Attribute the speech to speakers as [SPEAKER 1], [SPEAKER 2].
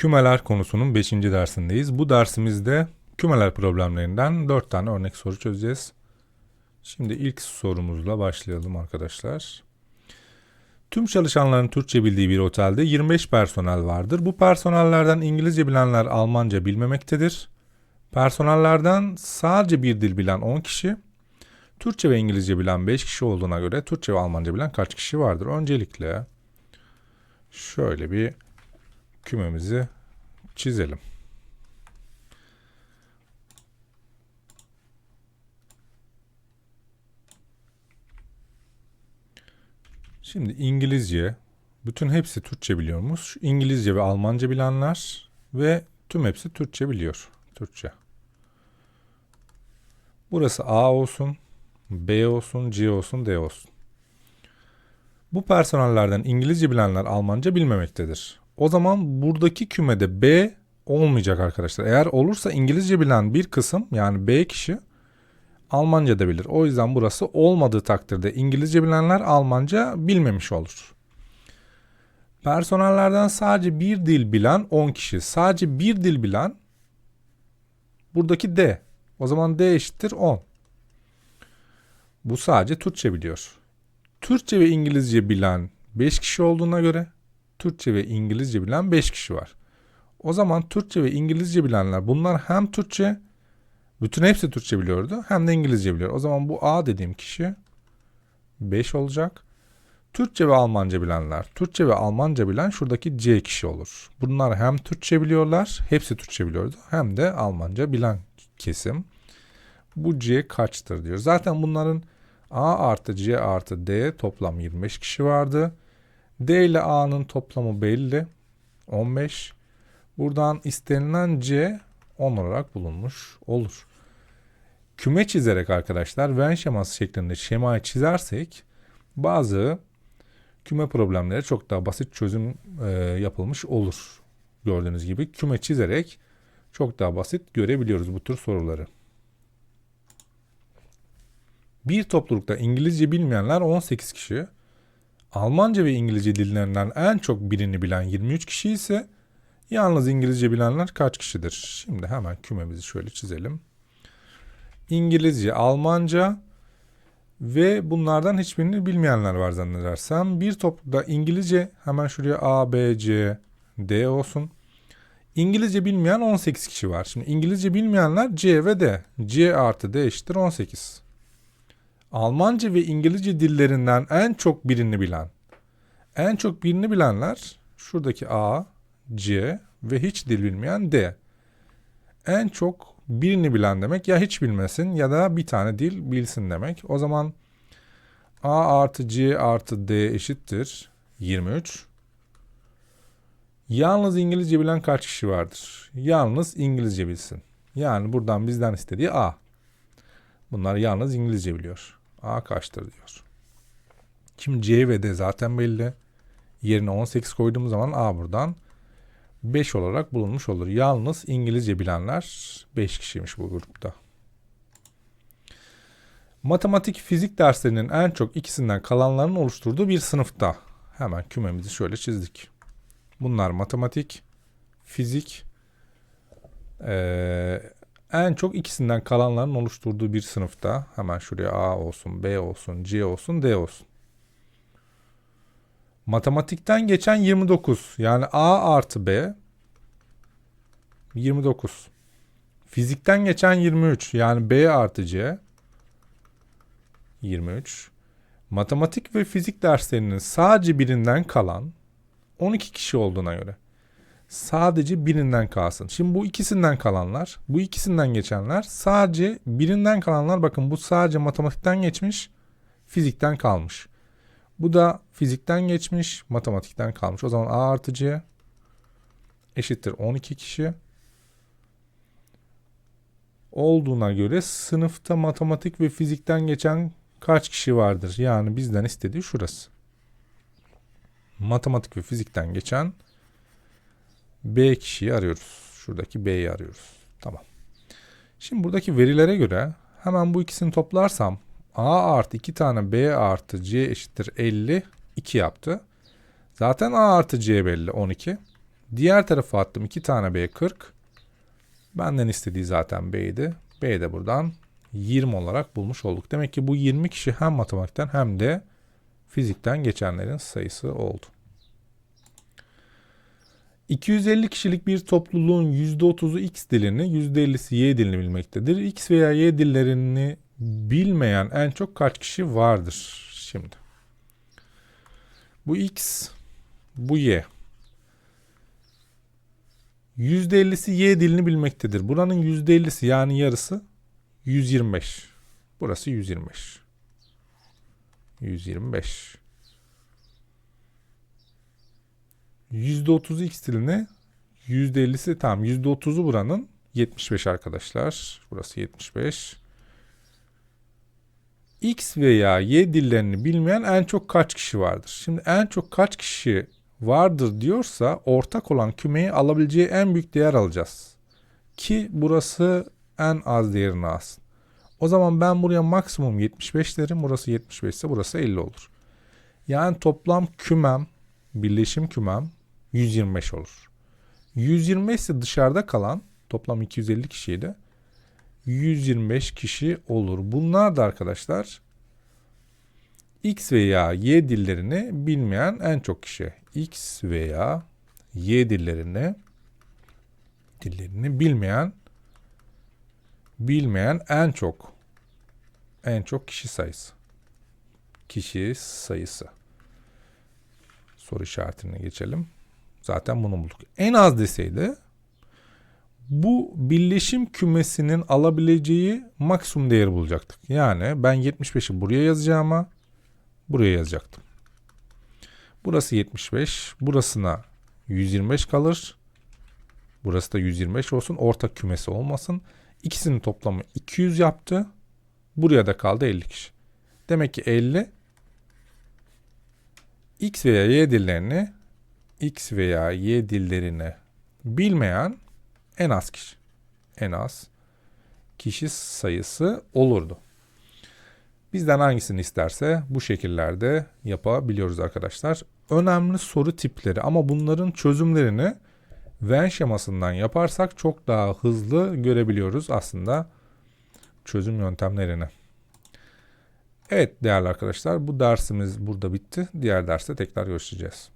[SPEAKER 1] Kümeler konusunun 5. dersindeyiz. Bu dersimizde kümeler problemlerinden 4 tane örnek soru çözeceğiz. Şimdi ilk sorumuzla başlayalım arkadaşlar. Tüm çalışanların Türkçe bildiği bir otelde 25 personel vardır. Bu personellerden İngilizce bilenler Almanca bilmemektedir. Personellerden sadece bir dil bilen 10 kişi, Türkçe ve İngilizce bilen 5 kişi olduğuna göre Türkçe ve Almanca bilen kaç kişi vardır? Öncelikle şöyle bir kümemizi çizelim. Şimdi İngilizce, bütün hepsi Türkçe biliyormuş. İngilizce ve Almanca bilenler ve tüm hepsi Türkçe biliyor. Türkçe. Burası A olsun, B olsun, C olsun, D olsun. Bu personellerden İngilizce bilenler Almanca bilmemektedir. O zaman buradaki kümede B olmayacak arkadaşlar. Eğer olursa İngilizce bilen bir kısım yani B kişi Almanca da bilir. O yüzden burası olmadığı takdirde İngilizce bilenler Almanca bilmemiş olur. Personellerden sadece bir dil bilen 10 kişi. Sadece bir dil bilen buradaki D. O zaman D eşittir 10. Bu sadece Türkçe biliyor. Türkçe ve İngilizce bilen 5 kişi olduğuna göre Türkçe ve İngilizce bilen 5 kişi var. O zaman Türkçe ve İngilizce bilenler bunlar hem Türkçe bütün hepsi Türkçe biliyordu hem de İngilizce biliyor. O zaman bu A dediğim kişi 5 olacak. Türkçe ve Almanca bilenler, Türkçe ve Almanca bilen şuradaki C kişi olur. Bunlar hem Türkçe biliyorlar, hepsi Türkçe biliyordu, hem de Almanca bilen kesim. Bu C kaçtır diyor. Zaten bunların A artı C artı D toplam 25 kişi vardı. D ile A'nın toplamı belli. 15. Buradan istenilen C 10 olarak bulunmuş olur. Küme çizerek arkadaşlar Venn şeması şeklinde şemayı çizersek bazı küme problemleri çok daha basit çözüm e, yapılmış olur. Gördüğünüz gibi küme çizerek çok daha basit görebiliyoruz bu tür soruları. Bir toplulukta İngilizce bilmeyenler 18 kişi, Almanca ve İngilizce dillerinden en çok birini bilen 23 kişi ise yalnız İngilizce bilenler kaç kişidir? Şimdi hemen kümemizi şöyle çizelim. İngilizce, Almanca ve bunlardan hiçbirini bilmeyenler var zannedersem. Bir toplulukta İngilizce hemen şuraya A, B, C, D olsun. İngilizce bilmeyen 18 kişi var. Şimdi İngilizce bilmeyenler C ve D. C artı D eşittir 18. Almanca ve İngilizce dillerinden en çok birini bilen. En çok birini bilenler şuradaki A, C ve hiç dil bilmeyen D. En çok birini bilen demek ya hiç bilmesin ya da bir tane dil bilsin demek. O zaman A artı C artı D eşittir 23. Yalnız İngilizce bilen kaç kişi vardır? Yalnız İngilizce bilsin. Yani buradan bizden istediği A. Bunlar yalnız İngilizce biliyor. A kaçtır diyor. Şimdi C ve D zaten belli. Yerine 18 koyduğumuz zaman A buradan 5 olarak bulunmuş olur. Yalnız İngilizce bilenler 5 kişiymiş bu grupta. Matematik, fizik derslerinin en çok ikisinden kalanların oluşturduğu bir sınıfta. Hemen kümemizi şöyle çizdik. Bunlar matematik, fizik, ee, en çok ikisinden kalanların oluşturduğu bir sınıfta. Hemen şuraya A olsun, B olsun, C olsun, D olsun. Matematikten geçen 29. Yani A artı B 29. Fizikten geçen 23. Yani B artı C 23. Matematik ve fizik derslerinin sadece birinden kalan 12 kişi olduğuna göre sadece birinden kalsın. Şimdi bu ikisinden kalanlar, bu ikisinden geçenler sadece birinden kalanlar bakın bu sadece matematikten geçmiş, fizikten kalmış. Bu da fizikten geçmiş, matematikten kalmış. O zaman A artı C eşittir 12 kişi. Olduğuna göre sınıfta matematik ve fizikten geçen kaç kişi vardır? Yani bizden istediği şurası. Matematik ve fizikten geçen B kişiyi arıyoruz. Şuradaki B'yi arıyoruz. Tamam. Şimdi buradaki verilere göre hemen bu ikisini toplarsam A artı 2 tane B artı C eşittir 50 2 yaptı. Zaten A artı C belli 12. Diğer tarafa attım 2 tane B 40. Benden istediği zaten B'ydi. B de buradan 20 olarak bulmuş olduk. Demek ki bu 20 kişi hem matematikten hem de fizikten geçenlerin sayısı oldu. 250 kişilik bir topluluğun %30'u X dilini, %50'si Y dilini bilmektedir. X veya Y dillerini bilmeyen en çok kaç kişi vardır şimdi? Bu X, bu Y. %50'si Y dilini bilmektedir. Buranın %50'si yani yarısı 125. Burası 125. 125. %30'u X diline %50'si tamam %30'u buranın 75 arkadaşlar. Burası 75. X veya Y dillerini bilmeyen en çok kaç kişi vardır? Şimdi en çok kaç kişi vardır diyorsa ortak olan kümeyi alabileceği en büyük değer alacağız. Ki burası en az değerini alsın. O zaman ben buraya maksimum 75 derim. Burası 75 ise burası 50 olur. Yani toplam kümem, birleşim kümem 125 olur. 125 ise dışarıda kalan toplam 250 kişiydi. 125 kişi olur. Bunlar da arkadaşlar X veya Y dillerini bilmeyen en çok kişi. X veya Y dillerini dillerini bilmeyen bilmeyen en çok en çok kişi sayısı. Kişi sayısı. Soru işaretine geçelim. Zaten bunu bulduk. En az deseydi bu birleşim kümesinin alabileceği maksimum değeri bulacaktık. Yani ben 75'i buraya yazacağıma buraya yazacaktım. Burası 75. Burasına 125 kalır. Burası da 125 olsun. Ortak kümesi olmasın. İkisinin toplamı 200 yaptı. Buraya da kaldı 50 kişi. Demek ki 50 X veya Y dillerini X veya Y dillerini bilmeyen en az kişi. En az kişi sayısı olurdu. Bizden hangisini isterse bu şekillerde yapabiliyoruz arkadaşlar. Önemli soru tipleri ama bunların çözümlerini Venn şemasından yaparsak çok daha hızlı görebiliyoruz aslında çözüm yöntemlerini. Evet değerli arkadaşlar bu dersimiz burada bitti. Diğer derste tekrar görüşeceğiz.